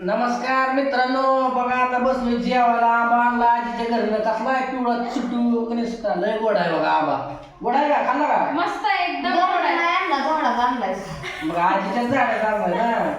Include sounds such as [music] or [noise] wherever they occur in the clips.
नमस्कार मित्रांनो बघा आता बसलोय जेवायला. आंबा आणला आजीच्या घरनं. कसला आहे पिवळा चिटू कनिष्ठ लय गोड आहे बघा आंबा. गोड आहे का? खाल्ला का? मस्त आहे, एकदम गोड आहे. मग आजीच्याच झाडात आणलाय ना.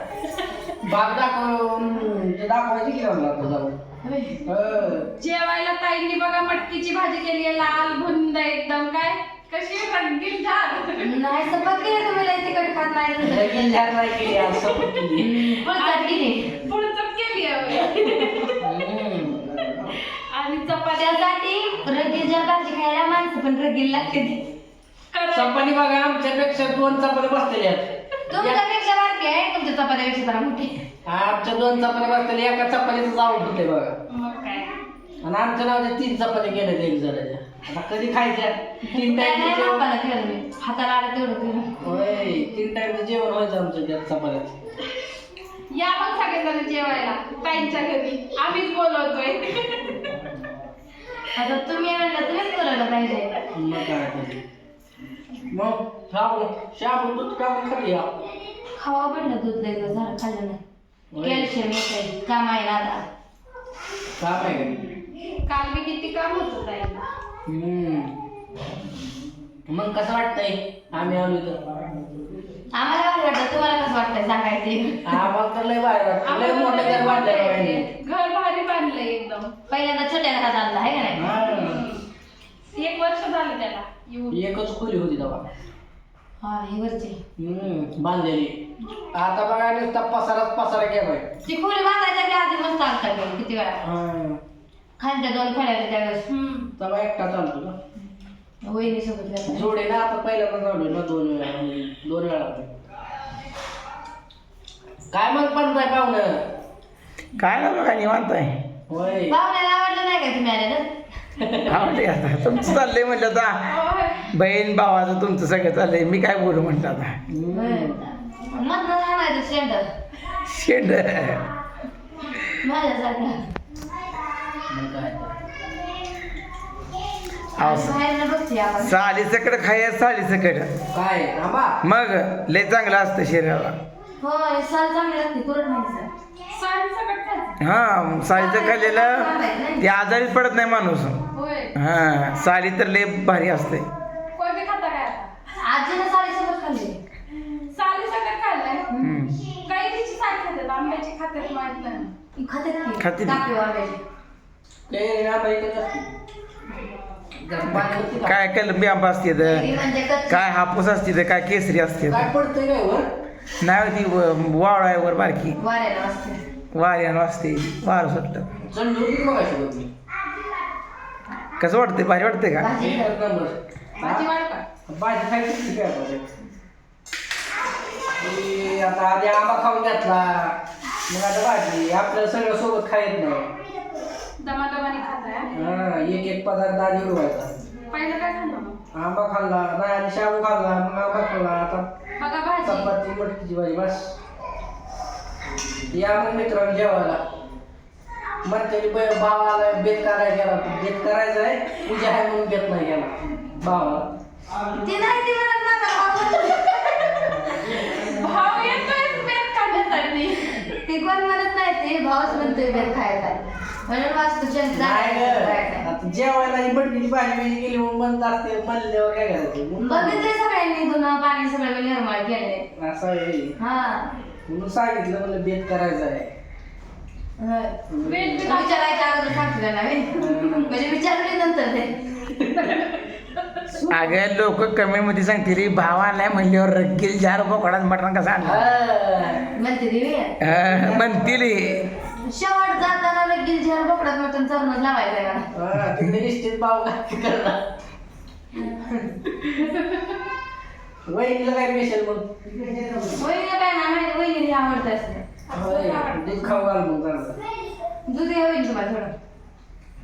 बाग दाखव हम्म, ते दाखवायची की आणला तो जाऊन. हं. जेवायला ताईंनी बघा मटकीची भाजी केली आहे लाल भुंद एकदम. काय? कशी रंगीत झाड नाही सपक केली तुम्ही लय तिकट खात नाही. लगीन झाड नाही केली आज केली केली पुढचं केली आहे हम्म. आणि चपात्या त्यासाठी रगीच्या भाजी खायला माणसं पण रगील लागते चपाती बघा आमच्यापेक्षा दोन चपात्या बसलेल्या आहेत. तुमच्यापेक्षा बारकी आहे तुमच्या चपात्यापेक्षा जरा मोठी. आमच्या दोन चपात्या बसलेल्या एका चपातीचं जाऊन होते बघा. मग काय? आणि आमच्या नावाच्या तीन चपात्या गेल्या एक जणाच्या. आता कधी खायच्या? तीन [laughs] काय टाइमचं नाही जेवण. हाताला केलं मी हाताला आलं तेवढं होय तीन टाइमचं जेवण व्हायचं आमच्या त्या चपात्यात. या मग सगळेजण जेवायला ताईंच्या घरी. आम्हीच बोलवतोय. [laughs] आता तुम्ही म्हणलं तुम्हीच बोलायला पाहिजे. मग काय तर. मग शाबू शाबू दूध टाकून खाली या खावा पडलं दूध लय दिवस झालं खाल्लं नाही. होय. कॅल्शियम येते काम आहे ना आता. काम आहे का काल मी किती काम होत ताईंना हम्म. मग कसं वाटतंय? आम्ही आलो तर आम्हाला काय वाटतं तुम्हाला कसं वाटतंय सांगायचे? आम्हाला तर लय वाटतं लय मोठं घर बाबांनी. घर पहिल्यांदा छोट्या घरात आणला आहे का नाही? हा. एक वर्ष झालं त्याला. येऊन. एकच खोली होती तेव्हा. हा हे वरची. हम्म, बांधलेली. आता बघा नुसता पसाराच पसारा गेलाय ती खोली बांधायच्या बी आधी मस्त आणता गेली किती वेळा. हा. खालच्या दोन खोल्या त्यावेळेस. हम्म. तेव्हा एकटा चालतो ना वहिनी सोबत. जोडे ना आता पहिल्यांदा चालू ना दोन वेळा दोन वेळा काय मग म्हणताय पाहुणं? काय ना बघा निवांत आहे. होय. पाहुण्याला आवडलं नाही का तुम्ही आता. तुमचं चाललंय म्हटलं आता. बहीण भावाचं तुमचं सगळं चाललंय. मी काय बोलू म्हटलं आता. मधनं आणायचं शेंडर शेंड. माझ्यासारखं मग काय? तर. बाहेरनं बघते खाय साली सकड काय? आंबा मग लय चांगलं असतं शरीराला. होय साल चांगली लागते तुरट नाही सर सण सकट खायचं. हा सालीचं खाल्लेलं ते आजारीच पडत नाही माणूस. होय. हा साली तर लय भारी असते. कोण बी खाता काय आता? आजीनं खाल्ली. खाल्लंय? हम्म. साली खातात आंब्याची खातात माहीत नाही. खातात खाते ते? काय कलंबी आंबा असते. तर ती म्हणजे कच्ची. काय हापूस असते तर काय केसरी असते काय पडतंय काय वर? नाही ती वावळ आहे वर बारकी. वाऱ्याला असते वाऱ्यानं असते वार सुटलं चंडूर बघायची बघ मी? कसं वाटतंय? भारी वाटतंय का? भाजी एकच नंबर. भाजी? वाढ का? भाजी खायची काय आता? आधी आंबा खाऊन घेतला. मग आता भाजी. आपल्याला सगळं सोबत खायत नाही दमादमाने खाताय? हा? हा, एक एक पदार्थ आधी उडवायचा. पहिलं काय आंबा खाल्ला नाही आधी शाबू खाल्ला मग आंबा खाल्ला. आता बघा भाजी. चपाती मटकीची भाजी बस. या मग मित्रांनो जेवायला. म्हणते भावाला बेत करायला गेला. बेत करायचा आहे पूजा आहे म्हणून बेत नाही गेला. भावाला ती नाही ती म्हणत माझा भाऊ. भाव येतोय बेत खाण्यासाठी. ती कोण म्हणत नाही ते भाऊच म्हणतोय बेल खायचा म्हणून वाचतो नाही ग. आता जेवायला मटकीची भाजी बिजी गेली म्हणून म्हणत असते म्हणल्यावर काय करायचं? बघितले सगळ्यांनी धुणं पाणी सगळं निर्मळ केले असं आहे. हा. म्हणून सांगितलं म्हणलं बेत करायचा आहे. विचारायच्या अगोदर सांगितलं ना मी म्हणजे विचारले नंतर ते. अगं लोक कमेंटमध्ये सांगते रे भाव आणलाय म्हणल्यावर रगील जार बोकडाच मटण कसं आणलं हा. म्हणते हा, म्हणतील. शेवट जाताना लगेच झेल बोकडात मटण चरणच लावायचं का हा, तिकडे निश्चित भाव काय करणार वहिनीला काय मिळेल मग? वहिनी काय ना माहिती वहिनी आवडत असते होय, दूध खाऊ घाल मग चांगलं दूध घ्या वहिनी तुम्हाला थोडं.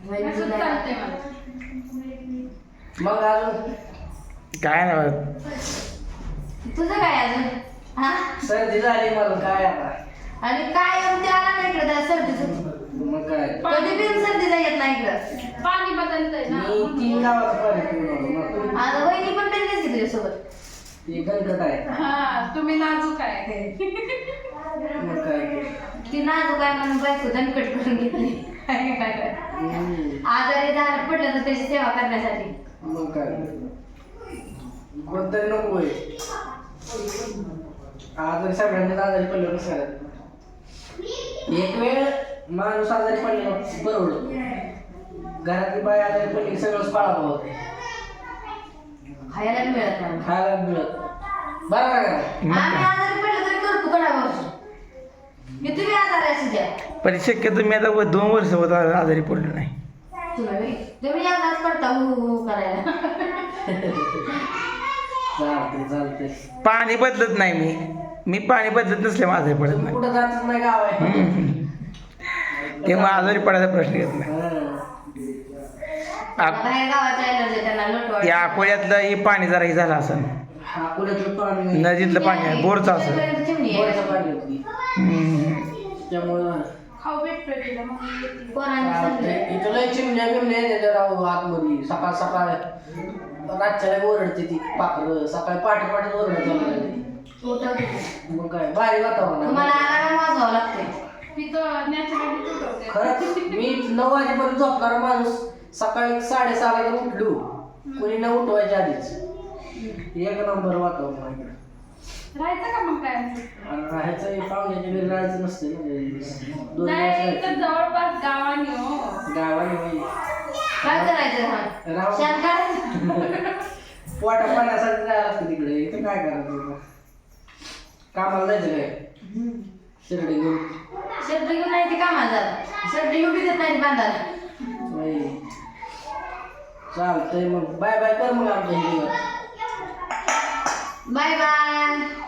वहिनी नाही चालतंय. मला. मग अजून? काय ना तुझं काय अजून? हा? सर्दी झाली मला काय आता? आणि काय ते आला नाही इकडे त्या सर्दीचं मग काय? कधी बिन सर्दीचा येत नाही इकडं. पाणी बदलतंय ना. मी तीन गावाचं पाणी पिऊन आलो मग तुम्ही- आता वहिनी पण पेरलीच की तुझ्यासोबत. ते आहे. हा तुम्ही नाजूक आहे. मग काय? ती नाजूक आहे म्हणून बायको दणकट करून घेतली. काय काय हम्म. आजारी झालं पडलं तर त्याची सेवा करण्यासाठी. मग काय? कोणतरी नको होय आजारी सगळ्यांनीच आजारी पडलं करायचं? एक वेळ माणूस आजारी पडलेला परवडत घरातली बाय आजारी पडली सगळंच पाळा होत खायला मिळत नाही. खायला बरोबर का पडलं द्या. पण शक्यतो मी आता व- दोन वर्ष होत आजारी पडलो नाही. तुम्ही आजारच पडता हु करायला. [laughs] चालते चालते पाणी बदलत नाही मी. मी पाणी बदलत नसल्यामुळे आजारी पडत नाही कुठं जातच नाही गाव आहे तेव्हा आजारी पडायचा प्रश्न येत नाही त्यांना या अकोल्यातलं हे पाणी जरा हे झालं असं हा पाणी नदीतलं पाणी आहे बोरचं असं चिमणी आहे. बोरचं पाणी होती हम्म. त्यामुळं खाऊ भेटतोय तिला मग येते. पोरांनी चालतंय. सांगितलं. इथं लय चिमण्या बिमण्या आतमध्ये सकाळ सकाळ रातच्याला ओरडते ती पाखरं सकाळी पहाटे पहाटे ओरडत. मग काय भारी वातावरण तुम्हाला आहे. अलाराम वाजवावं लागते मी तो नॅचरली तुटवते खरंच मी नऊ वाजेपर्यंत झोपणारा माणूस सकाळी साडेसहाला जर उठलो कोणी न उठवायच्या आधीच एक नंबर वातावरण आहे इकडं. राहायचं का मग काय आणि राहायचं हे पाहुण्याच्या घरी राहायचं नसते ना दोन दिवस नाही इथं राहायचं. जवळपास गावाने हो गावाने होईल. काय करायचं हा राहू. शांत [laughs] पोटा पाण्यासाठी जायला लागतं तिकडे इथं काय करायचं? कामाला जायचं काय? शिर्डी घेऊन. शर्ट घेऊन नाही ती कामाला जात. शर्ट घेऊन बी देत नाही बांधायला. नाही. चालतंय मग. बाय बाय कर मग आमच्या बाय बाय.